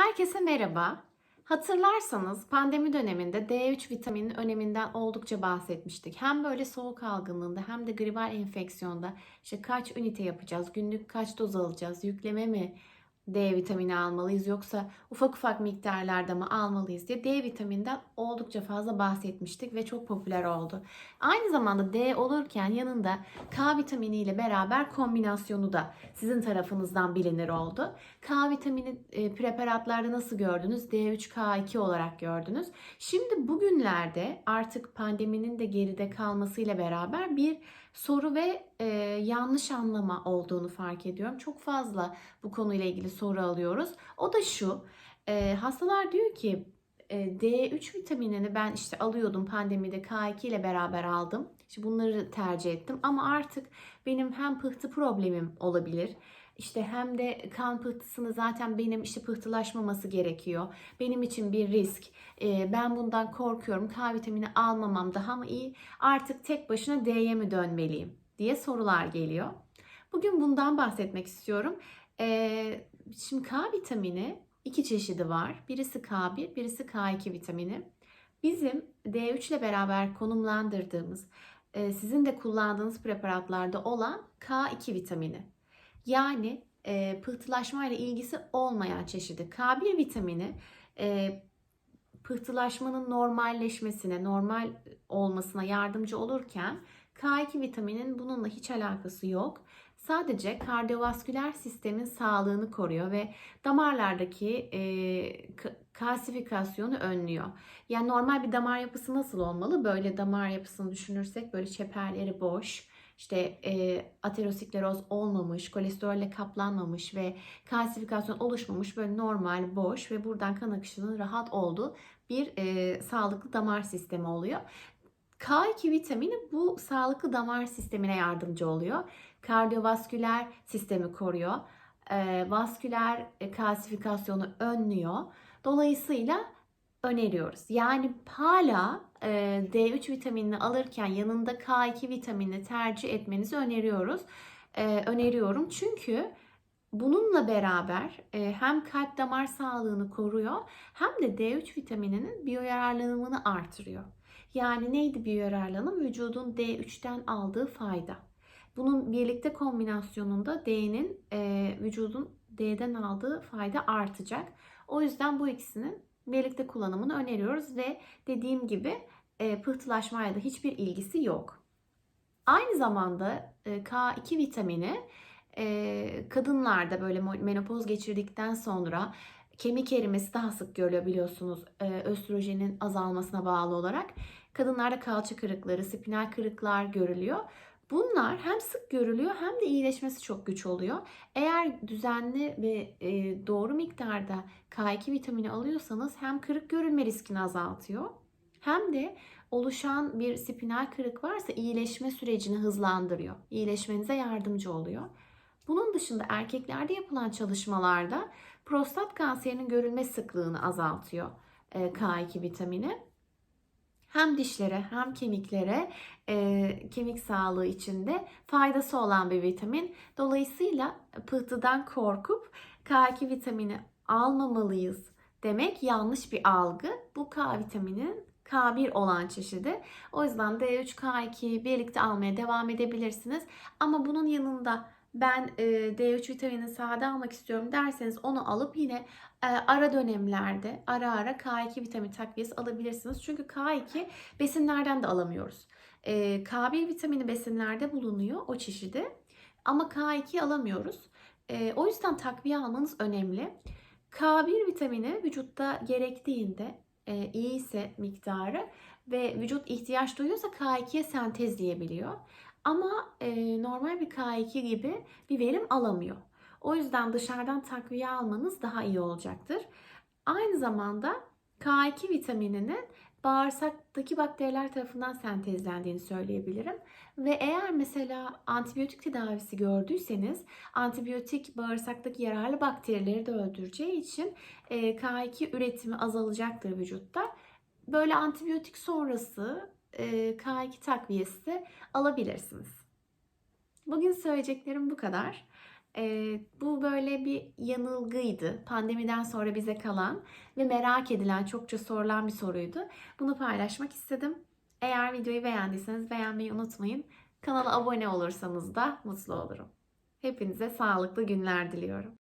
Herkese merhaba. Hatırlarsanız pandemi döneminde D3 vitaminin öneminden oldukça bahsetmiştik. Hem böyle soğuk algınlığında hem de gribal enfeksiyonda işte kaç ünite yapacağız, günlük kaç doz alacağız, yükleme mi D vitamini almalıyız yoksa ufak ufak miktarlarda mı almalıyız diye D vitaminden oldukça fazla bahsetmiştik ve çok popüler oldu. Aynı zamanda D olurken yanında K vitamini ile beraber kombinasyonu da sizin tarafınızdan bilinir oldu. K vitamini e, preparatlarda nasıl gördünüz? D3K2 olarak gördünüz. Şimdi bugünlerde artık pandeminin de geride kalmasıyla beraber bir soru ve e, yanlış anlama olduğunu fark ediyorum. Çok fazla bu konuyla ilgili soru alıyoruz. O da şu. E, hastalar diyor ki e, D3 vitaminini ben işte alıyordum pandemide K2 ile beraber aldım. İşte bunları tercih ettim ama artık benim hem pıhtı problemim olabilir. İşte hem de kan pıhtısını zaten benim işte pıhtılaşmaması gerekiyor. Benim için bir risk. Ee, ben bundan korkuyorum. K vitamini almamam daha mı iyi? Artık tek başına D'ye mi dönmeliyim? diye sorular geliyor. Bugün bundan bahsetmek istiyorum. Ee, şimdi K vitamini iki çeşidi var. Birisi K1, birisi K2 vitamini. Bizim D3 ile beraber konumlandırdığımız, e, sizin de kullandığınız preparatlarda olan K2 vitamini. Yani e, pıhtılaşma ile ilgisi olmayan çeşidi. K1 vitamini e, pıhtılaşmanın normalleşmesine, normal olmasına yardımcı olurken K2 vitaminin bununla hiç alakası yok. Sadece kardiyovasküler sistemin sağlığını koruyor ve damarlardaki e, kalsifikasyonu önlüyor. Yani normal bir damar yapısı nasıl olmalı? Böyle damar yapısını düşünürsek böyle çeperleri boş, işte e, ateroskleroz olmamış, kolesterolle kaplanmamış ve kalsifikasyon oluşmamış böyle normal, boş ve buradan kan akışının rahat olduğu bir e, sağlıklı damar sistemi oluyor. K2 vitamini bu sağlıklı damar sistemine yardımcı oluyor. Kardiyovasküler sistemi koruyor. E, vasküler e, kalsifikasyonu önlüyor. Dolayısıyla öneriyoruz. Yani hala e, D3 vitaminini alırken yanında K2 vitaminini tercih etmenizi öneriyoruz. E, öneriyorum çünkü bununla beraber e, hem kalp damar sağlığını koruyor hem de D3 vitamininin biyoyararlanımını artırıyor. Yani neydi biyoyararlanım? Vücudun D3'ten aldığı fayda. Bunun birlikte kombinasyonunda D'nin e, vücudun D'den aldığı fayda artacak. O yüzden bu ikisinin birlikte kullanımını öneriyoruz ve dediğim gibi e, pıhtılaşmayla da hiçbir ilgisi yok. Aynı zamanda e, K2 vitamini e, kadınlarda böyle menopoz geçirdikten sonra kemik erimesi daha sık görülüyor biliyorsunuz östrojenin azalmasına bağlı olarak. Kadınlarda kalça kırıkları, spinal kırıklar görülüyor. Bunlar hem sık görülüyor hem de iyileşmesi çok güç oluyor. Eğer düzenli ve e, doğru miktarda K2 vitamini alıyorsanız hem kırık görülme riskini azaltıyor hem de oluşan bir spinal kırık varsa iyileşme sürecini hızlandırıyor. İyileşmenize yardımcı oluyor. Bunun dışında erkeklerde yapılan çalışmalarda prostat kanserinin görülme sıklığını azaltıyor e, K2 vitamini hem dişlere hem kemiklere e, kemik sağlığı içinde faydası olan bir vitamin. Dolayısıyla pıhtıdan korkup K2 vitamini almamalıyız demek yanlış bir algı. Bu K vitaminin K1 olan çeşidi. O yüzden D3, K2 birlikte almaya devam edebilirsiniz. Ama bunun yanında ben e, D3 vitamini sade almak istiyorum derseniz onu alıp yine e, ara dönemlerde ara ara K2 vitamin takviyesi alabilirsiniz. Çünkü K2 besinlerden de alamıyoruz. E, K1 vitamini besinlerde bulunuyor o çeşidi ama K2 alamıyoruz. O yüzden takviye almanız önemli. K1 vitamini vücutta gerektiğinde iyi ise miktarı ve vücut ihtiyaç duyuyorsa K2'ye sentezleyebiliyor. Ama e, normal bir K2 gibi bir verim alamıyor. O yüzden dışarıdan takviye almanız daha iyi olacaktır. Aynı zamanda K2 vitamininin bağırsaktaki bakteriler tarafından sentezlendiğini söyleyebilirim. Ve eğer mesela antibiyotik tedavisi gördüyseniz antibiyotik bağırsaktaki yararlı bakterileri de öldüreceği için e, K2 üretimi azalacaktır vücutta. Böyle antibiyotik sonrası K2 takviyesi alabilirsiniz. Bugün söyleyeceklerim bu kadar. Ee, bu böyle bir yanılgıydı. Pandemiden sonra bize kalan ve merak edilen, çokça sorulan bir soruydu. Bunu paylaşmak istedim. Eğer videoyu beğendiyseniz beğenmeyi unutmayın. Kanala abone olursanız da mutlu olurum. Hepinize sağlıklı günler diliyorum.